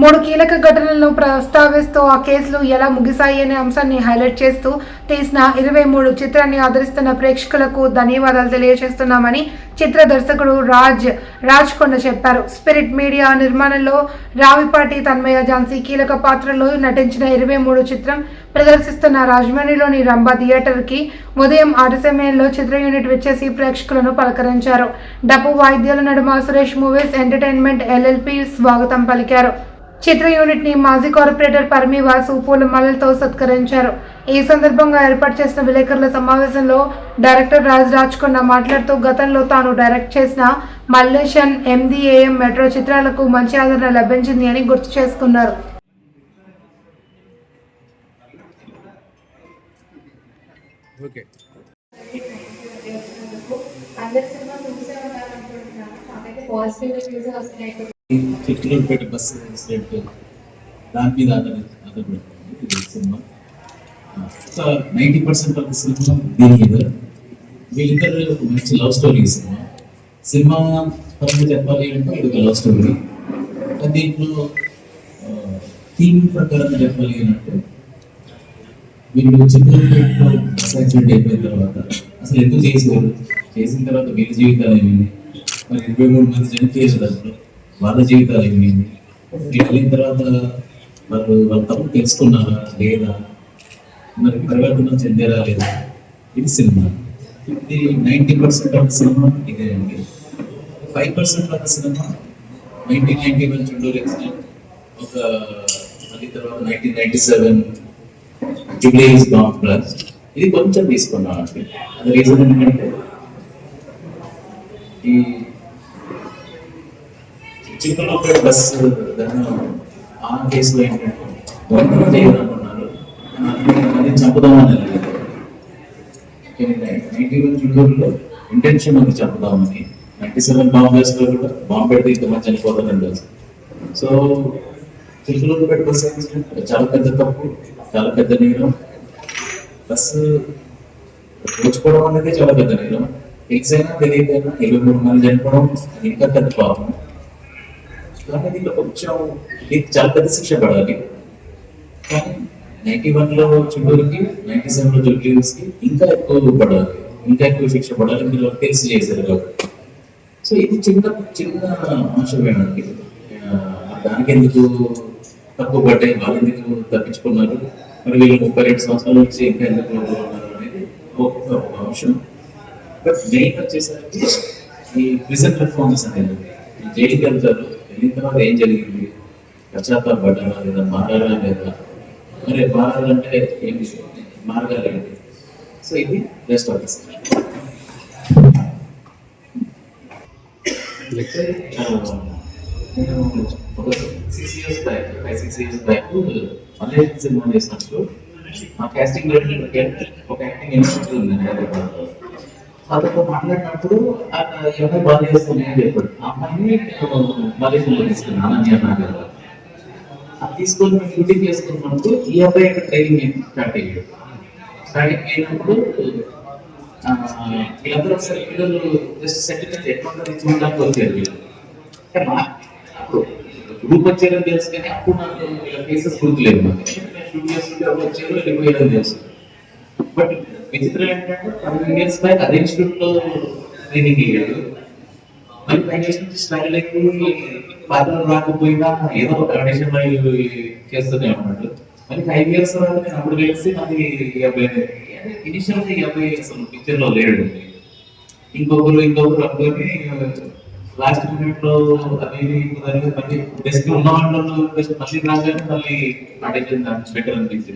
మూడు కీలక ఘటనలను ప్రస్తావిస్తూ ఆ కేసులు ఎలా ముగిశాయి అనే అంశాన్ని హైలైట్ చేస్తూ తీసిన ఇరవై మూడు చిత్రాన్ని ఆదరిస్తున్న ప్రేక్షకులకు ధన్యవాదాలు తెలియజేస్తున్నామని చిత్ర దర్శకుడు రాజ్ రాజ్ కొండ చెప్పారు. స్పిరిట్ మీడియా నిర్మాణంలో రావిపాటి తన్మయ ఝాన్సీ కీలక పాత్రలో నటించిన ఇరవై మూడు చిత్రం ప్రదర్శిస్తున్న రాజమండ్రిలోని రంభా థియేటర్కి ఉదయం ఆట సమయంలో చిత్ర యూనిట్ వచ్చేసి ప్రేక్షకులను పలకరించారు. డప్పు వాయిద్యాల నడుమ సురేష్ మూవీస్ ఎంటర్టైన్మెంట్ ఎల్ఎల్పి స్వాగతం పలికారు. చిత్ర యూనిట్ని మాజీ కార్పొరేటర్ పరమి వాసు పూలమాలలతో సత్కరించారు. ఈ సందర్భంగా ఏర్పాటు చేసిన విలేకరుల సమావేశంలో డైరెక్టర్ రాజ్ రాజ్కొండ మాట్లాడుతూ గతంలో తాను డైరెక్ట్ చేసిన మల్లేషన్ ఎండిఏఎం మెట్రో చిత్రాలకు మంచి ఆదరణ లభించింది అని గుర్తు చేసుకున్నారు. ఓకే. పాజిటివ్ రివ్యూస్ వస్తున్నాయి. చిత్తూరుపేట బస్సు ఇన్సిడెంట్ దాని మీద ఆధార ఆధారపడుతుంది cinema. So ninety percent of the cinema దీని మీద. వీళ్ళిద్దరు మంచి లవ్ స్టోరీ సినిమా. సినిమా పరంగా చెప్పాలి అంటే ఇది ఒక లవ్ స్టోరీ. దీంట్లో థీమ్ ప్రకారంగా చెప్పాలి అంటే వీళ్ళు చిత్రంలో బస్ యాక్సిడెంట్ అయిపోయిన తర్వాత అసలు ఎందుకు చేసేవారు చేసిన తర్వాత వీళ్ళ జీవితాలు ఏమైంది? మరి ఇరవై మూడు మంది చనిపోయారు చేసేదాంట్లో వాళ్ళ జీవితాలు ఏమైంది వీళ్ళు వెళ్ళిన తర్వాత వాళ్ళు వాళ్ళ తప్పు తెలుసుకున్నారా? లేదా? మరి పరివర్తన చెందారా లేదా? ఇది సినిమా. ఇది నైంటీ పర్సెంట్ ఆఫ్ సినిమా ఇదే అండి. Five percent of cinema nineteen ninety one Chunduru accident ఒక మళ్ళీ తర్వాత nineteen ninety seven jubilees bomb plus ఇది కొంచెం తీసుకున్నాం అండి అది రీజన్ ఏంటంటే ఈ చిక్కలపేట ప్లస్ ఆ కేసులో ఏంటంటే దొంగతనం చేయాలనుకున్నారు అది చంపుదామని నైన్టీ వన్ చుట్టూరులో ఇంటెన్షన్ ఉంది చంపుదామని. నైన్టీ సెవెన్ బాంబ్లో కూడా బాంబు పెడితే ఇంతమంది చనిపోతారని సో చిలుకలూరు పెట్టి బస్ చాలా పెద్ద తప్పు చాలా పెద్ద నేరం. బస్సు దోచుకోవడం అనేది చాలా పెద్ద నేరం. ఎగ్జైనా తెలియదైనా ఇరవై మూడు మంది చనిపోవడం ఇంకా పెద్ద పాపం. కానీ దీంట్లో కొంచెం ఇది చాలా పెద్ద శిక్ష పడాలి కానీ నైన్టీ వన్లో చుట్టూరుకి నైన్టీ సెవెన్లో జూబ్లీస్కి ఇంకా ఎక్కువ పడాలి ఇంకా ఎక్కువ శిక్ష పడాలి మీరు తెలిసి చేశారు కాబట్టి సో ఇది చిన్న చిన్న అంశమేనండి దానికి ఎందుకు తక్కువ పడ్డాయి వాళ్ళు ఎందుకు తప్పించుకున్నారు మరి వీళ్ళు ముప్పై రెండు సంవత్సరాల నుంచి ఇంకా ఎందుకు ఉన్నారు అనేది ఒక అంశం బట్ మెయిన్ వచ్చేసరికి ఈ ప్రిజెంట్ రిఫార్మ్స్ అనేది ఈ జైలుకి వెళ్తారు వెళ్ళిన తర్వాత ఏం జరిగింది? పశ్చాత్తాపడ్డారా లేదా మారారా లేదా? మరి మారాలంటే ఏంటి మార్గాలు ఏంటి సో ఇది బెస్ట్ ఆఫ్ దిస్ నేను ఒక six years back five six years back Malayalam cinema చేసినప్పుడు మా కాస్టింగ్ ఒక యాక్టింగ్ ఇన్స్టిట్యూట్ ఉంది హైదరాబాద్ అతను మాట్లాడినప్పుడు ఆయన ఈ అమ్మాయి బాగా చేస్తుంది అని చెప్పాడు ఆ అమ్మాయిని మలేషియాలో తీసుకున్నాను అని నాగర్ అది తీసుకొని మేము షూటింగ్ చేసుకున్నప్పుడు ఈ అబ్బాయి యొక్క ట్రైనింగ్ స్టార్ట్ అయ్యాడు. స్టార్టింగ్ అయినప్పుడు వీళ్ళందరూ ఒకసారి పిల్లలు జస్ట్ సెటిల్మెంట్ ఎట్లా తీసుకుంటానికి వచ్చారు వీళ్ళు. అప్పుడు గ్రూప్ వచ్చారని తెలుసు కానీ అప్పుడు నాకు వీళ్ళ కేసెస్ గుర్తులేదు నాకు షూట్ చేస్తుంటే ఎవరు వచ్చారు వెళ్ళిపోయారని తెలుసు. బట్ విచిత్రం ఏంటంటే ఫైవ్ ఇయర్స్ బ్యాక్ అదే స్కూల్లో ట్రైనింగ్ అయ్యాడు మరి ఫైవ్ ఇయర్స్ నుంచి స్ట్రగుల్ అయ్యి పాత్రలు రాకపోయినా ఏదో ఒక కండిషన్ చేస్తూనే ఉన్నాడు. మరి ఫైవ్ ఇయర్స్ తర్వాత నేను అప్పుడు కలిసి అది యాభై ఇనిషియల్గా యాభై అసలు పిక్చర్లో లేడు. ఇంకొకరు ఇంకొకరు అనుకొని లాస్ట్ మినిట్లో అది కుదరలేదు మళ్ళీ బెస్ట్ ఉన్న వాళ్ళు బెస్ట్ మళ్ళీ రాగానే మళ్ళీ ఆడిషన్ బెటర్ అనిపించింది.